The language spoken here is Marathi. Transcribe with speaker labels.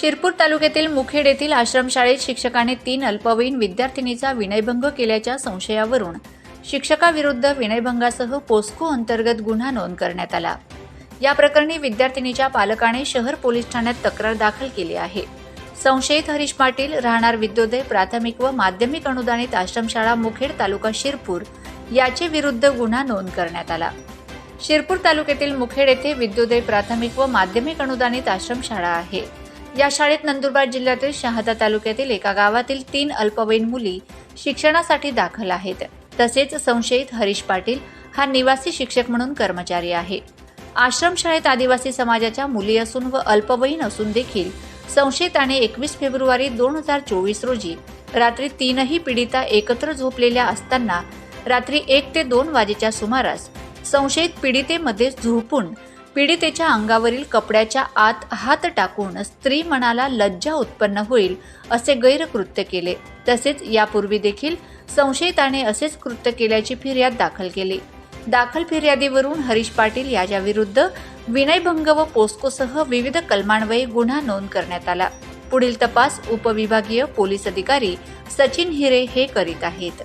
Speaker 1: शिरपूर तालुक्यातील मुखेड येथील आश्रमशाळेत शिक्षकाने तीन अल्पवयीन विद्यार्थिनीचा विनयभंग केल्याच्या संशयावरून शिक्षकाविरुद्ध विनयभंगासह पोस्को अंतर्गत गुन्हा नोंद करण्यात आला. या प्रकरणी विद्यार्थिनीच्या पालकाने शहर पोलीस ठाण्यात तक्रार दाखल केली आहे. संशयित हरीश पाटील राहणार विद्योदय प्राथमिक व माध्यमिक अनुदानित आश्रमशाळा मुखेड तालुका शिरपूर याचे विरुद्ध गुन्हा नोंद करण्यात आला. शिरपूर तालुक्यातील मुखेड येथे विद्योदय प्राथमिक व माध्यमिक अनुदानित आश्रमशाळा आहे. या शाळेत नंदुरबार जिल्ह्यातील शहादा तालुक्यातील एका गावातील तीन अल्पवयीन मुली शिक्षणासाठी दाखल आहेत. तसेच संशयित हरीश पाटील हा निवासी शिक्षक म्हणून कर्मचारी आहे. आश्रमशाळेत आदिवासी समाजाच्या मुली असून व अल्पवयीन असून देखील संशयिताने एकवीस फेब्रुवारी दोन हजार चोवीस रोजी रात्री तीनही पीडिता एकत्र झोपलेल्या असताना रात्री एक ते दोन वाजेच्या सुमारास संशयित पीडितेमध्ये झोपून पीडितेच्या अंगावरील कपड्याच्या आत हात टाकून स्त्री मनाला लज्जा उत्पन्न होईल असे गैरकृत्य केले. तसेच यापूर्वी देखील संशयिताने असेच कृत्य केल्याची फिर्याद दाखल केली. दाखल फिर्यादीवरून हरीश पाटील याच्या विरुद्ध विनयभंग व पोस्कोसह विविध कलमान्वये गुन्हा नोंद करण्यात आला. पुढील तपास उपविभागीय पोलीस अधिकारी सचिन हिरे हे करीत आहेत.